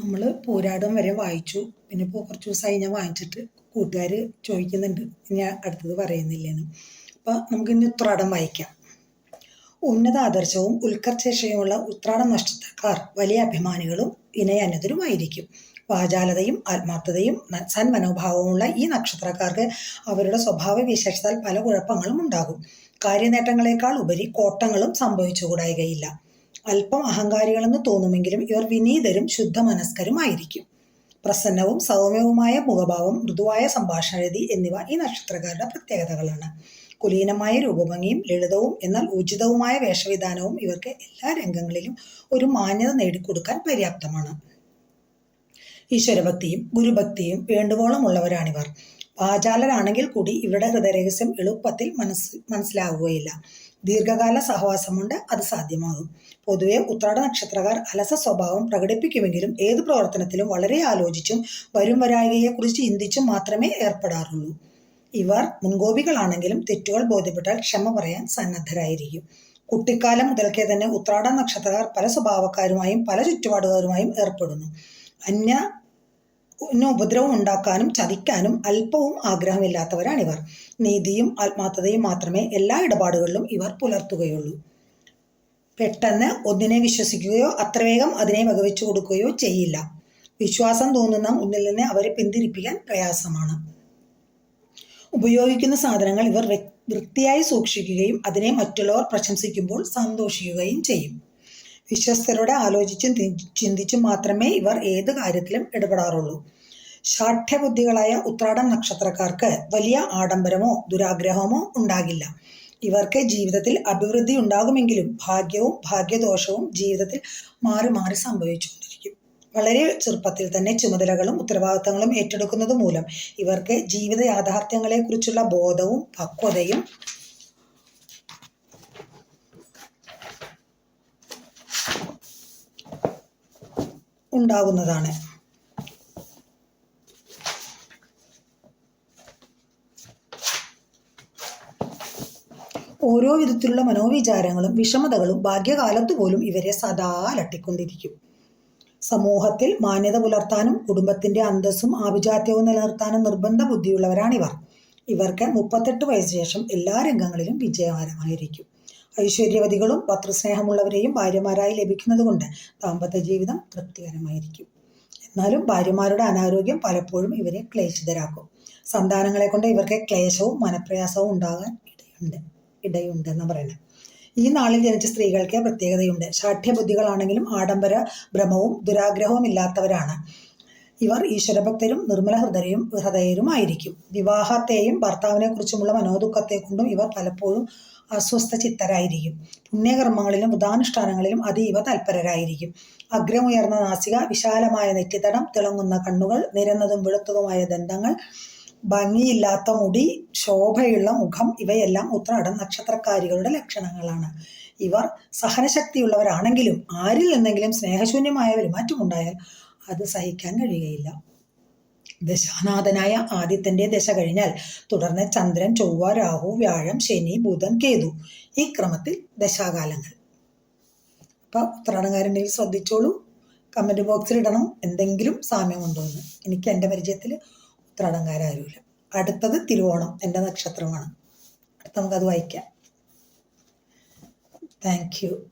നമ്മൾ പോരാടം വരെ വായിച്ചു. പിന്നെ ഇപ്പോൾ കുറച്ച് ദിവസമായി ഞാൻ വാങ്ങിച്ചിട്ട് കൂട്ടുകാർ ചോദിക്കുന്നുണ്ട്. ഞാൻ അടുത്തത് പറയുന്നില്ലെന്ന്. അപ്പോൾ നമുക്കിന്ന് ഉത്രാടം വായിക്കാം. ഉന്നത ആദർശവും ഉത്കർഷയുമുള്ള ഉത്രാടം നക്ഷത്രക്കാർ വലിയ അഭിമാനികളും വിനയാന്യതരുമായിരിക്കും വാചാലതയും ആത്മാർത്ഥതയും സന്മനോഭാവവുമുള്ള ഈ നക്ഷത്രക്കാർക്ക് അവരുടെ സ്വഭാവ വിശേഷത്താൽ പല കുഴപ്പങ്ങളും ഉണ്ടാകും. കാര്യനേട്ടങ്ങളെക്കാൾ ഉപരി കോട്ടങ്ങളും സംഭവിച്ചുകൂടായികയില്ല. അല്പം അഹങ്കാരികളെന്ന് തോന്നുമെങ്കിലും ഇവർ വിനീതരും ശുദ്ധമനസ്കരുമായിരിക്കും. പ്രസന്നവും സൗമ്യവുമായ മുഖഭാവം മൃദുവായ സംഭാഷണ രീതി എന്നിവ ഈ നക്ഷത്രക്കാരുടെ പ്രത്യേകതകളാണ്. കുലീനമായ രൂപഭംഗിയും ലളിതവും എന്നാൽ ഉചിതവുമായ വേഷവിധാനവും ഇവർക്ക് എല്ലാ രംഗങ്ങളിലും ഒരു മാന്യത നേടിക്കൊടുക്കാൻ പര്യാപ്തമാണ്. ഈശ്വരഭക്തിയും ഗുരുഭക്തിയും വേണ്ടുവോളം ഉള്ളവരാണിവർ വാചാലരാണെങ്കിൽ കൂടി ഇവരുടെ ഹൃദയരഹസ്യം എളുപ്പത്തിൽ മനസ് മനസ്സിലാവുകയില്ല. ദീർഘകാല സഹവാസമുണ്ട്. അത് സാധ്യമാകും. പൊതുവെ ഉത്രാട നക്ഷത്രക്കാർ അലസ സ്വഭാവം പ്രകടിപ്പിക്കുമെങ്കിലും ഏത് പ്രവർത്തനത്തിലും വളരെ ആലോചിച്ചും വരും വരായികയെക്കുറിച്ച് ചിന്തിച്ചും മാത്രമേ ഏർപ്പെടാറുള്ളൂ. ഇവർ മുൻകോപികളാണെങ്കിലും തെറ്റുകൾ ബോധ്യപ്പെട്ടാൽ ക്ഷമ പറയാൻ സന്നദ്ധരായിരിക്കും. കുട്ടിക്കാലം മുതൽക്കേ തന്നെ ഉത്രാട നക്ഷത്രക്കാർ പല സ്വഭാവക്കാരുമായും പല ചുറ്റുപാടുകാരുമായും ഏർപ്പെടുന്നു. അന്യ ഉപദ്രവം ഉണ്ടാക്കാനും ചതിക്കാനും അല്പവും ആഗ്രഹമില്ലാത്തവരാണിവർ നീതിയും ആത്മാർത്ഥതയും മാത്രമേ എല്ലാ ഇടപാടുകളിലും ഇവർ പുലർത്തുകയുള്ളൂ. പെട്ടെന്ന് ഒന്നിനെ വിശ്വസിക്കുകയോ അത്ര വേഗം അതിനെ വകവെച്ചു കൊടുക്കുകയോ ചെയ്യില്ല. വിശ്വാസം തോന്നുന്ന ഒന്നിൽ നിന്ന് അവരെ പിന്തിരിപ്പിക്കാൻ പ്രയാസമാണ്. ഉപയോഗിക്കുന്ന സാധനങ്ങൾ ഇവർ വൃത്തിയായി സൂക്ഷിക്കുകയും അതിനെ മറ്റുള്ളവർ പ്രശംസിക്കുമ്പോൾ സന്തോഷിക്കുകയും ചെയ്യും. വിശ്വസ്തരോടെ ആലോചിച്ചും ചിന്തിച്ചും മാത്രമേ ഇവർ ഏത് കാര്യത്തിലും ഇടപെടാറുള്ളൂ. ശാഠ്യബുദ്ധികളായ ഉത്രാടം നക്ഷത്രക്കാർക്ക് വലിയ ആഡംബരമോ ദുരാഗ്രഹമോ ഉണ്ടാകില്ല. ഇവർക്ക് ജീവിതത്തിൽ അഭിവൃദ്ധി ഉണ്ടാകുമെങ്കിലും ഭാഗ്യവും ഭാഗ്യദോഷവും ജീവിതത്തിൽ മാറി മാറി സംഭവിച്ചുകൊണ്ടിരിക്കും. വളരെ ചെറുപ്പത്തിൽ തന്നെ ചുമതലകളും ഉത്തരവാദിത്തങ്ങളും ഏറ്റെടുക്കുന്നത് മൂലം ഇവർക്ക് ജീവിത യാഥാർത്ഥ്യങ്ങളെക്കുറിച്ചുള്ള ബോധവും പക്വതയും ഉണ്ടാകുന്നതാണ്. ഓരോ വിധത്തിലുള്ള മനോവിചാരങ്ങളും വിഷമതകളും ഭാഗ്യകാലത്ത് പോലും ഇവരെ സദാ അലട്ടിക്കൊണ്ടിരിക്കും. സമൂഹത്തിൽ മാന്യത പുലർത്താനും കുടുംബത്തിന്റെ അന്തസ്സും ആഭിജാത്യവും നിലനിർത്താനും നിർബന്ധ ബുദ്ധിയുള്ളവരാണിവർ. ഇവർക്ക് മുപ്പത്തെട്ട് വയസ്സിന് ശേഷം എല്ലാ രംഗങ്ങളിലും വിജയകരമായിരിക്കും ഐശ്വര്യവതികളും പത്രസ്നേഹമുള്ളവരെയും ഭാര്യമാരായി ലഭിക്കുന്നത് കൊണ്ട് ദാമ്പത്യ ജീവിതം തൃപ്തികരമായിരിക്കും. എന്നാലും ഭാര്യമാരുടെ അനാരോഗ്യം പലപ്പോഴും ഇവരെ ക്ലേശിതരാക്കും. സന്താനങ്ങളെ കൊണ്ട് ഇവർക്ക് ക്ലേശവും മനപ്രയാസവും ഉണ്ടാകാൻ ഇടയുണ്ട് ഇടയുണ്ട് എന്ന് പറയുന്നത്. ഈ നാളിൽ ജനിച്ച സ്ത്രീകൾക്ക് പ്രത്യേകതയുണ്ട്. ശാഠ്യബുദ്ധികളാണെങ്കിലും ആഡംബര ഭ്രമവും ദുരാഗ്രഹവും ഇല്ലാത്തവരാണ്. ഇവർ ഈശ്വരഭക്തരും നിർമ്മല ഹൃദയരും ഹൃദയരുമായിരിക്കും. വിവാഹത്തെയും ഭർത്താവിനെ കുറിച്ചുമുള്ള മനോദുഃഖത്തെ കൊണ്ടും ഇവർ പലപ്പോഴും അസ്വസ്ഥ ചിത്തരായിരിക്കും പുണ്യകർമ്മങ്ങളിലും ഉദാനുഷ്ഠാനങ്ങളിലും അതീവ തൽപരരായിരിക്കും. അഗ്രമുയർന്ന നാസിക വിശാലമായ നെറ്റിത്തടം തിളങ്ങുന്ന കണ്ണുകൾ നിരന്നതും വെളുത്തതുമായ ദന്തങ്ങൾ ഭംഗിയില്ലാത്ത മുടി ശോഭയുള്ള മുഖം ഇവയെല്ലാം ഉത്രാടം നക്ഷത്രക്കാരികളുടെ ലക്ഷണങ്ങളാണ്. ഇവർ സഹനശക്തിയുള്ളവരാണെങ്കിലും ആരിൽ നിന്നെങ്കിലും സ്നേഹശൂന്യമായ പെരുമാറ്റമുണ്ടായാൽ അത് സഹിക്കാൻ കഴിയുകയില്ല. ദശാനാഥനായ ആദിത്യന്റെ ദശ കഴിഞ്ഞാൽ തുടർന്ന് ചന്ദ്രൻ ചൊവ്വ രാഹു വ്യാഴം ശനി ബുധൻ കേതു ഈ ക്രമത്തിൽ ദശാകാലങ്ങൾ. അപ്പൊ ഉത്തരാടകാരുണ്ടെങ്കിൽ ശ്രദ്ധിച്ചോളൂ. കമന്റ് ബോക്സിൽ ഇടണം. എന്തെങ്കിലും സാമ്യം കൊണ്ടുവന്ന് എനിക്ക് എന്റെ പരിചയത്തിൽ ഉത്രാടങ്കാരാരുമില്ല. അടുത്തത് തിരുവോണം എന്റെ നക്ഷത്രമാണ്. അടുത്ത നമുക്കത് വായിക്കാം. Thank you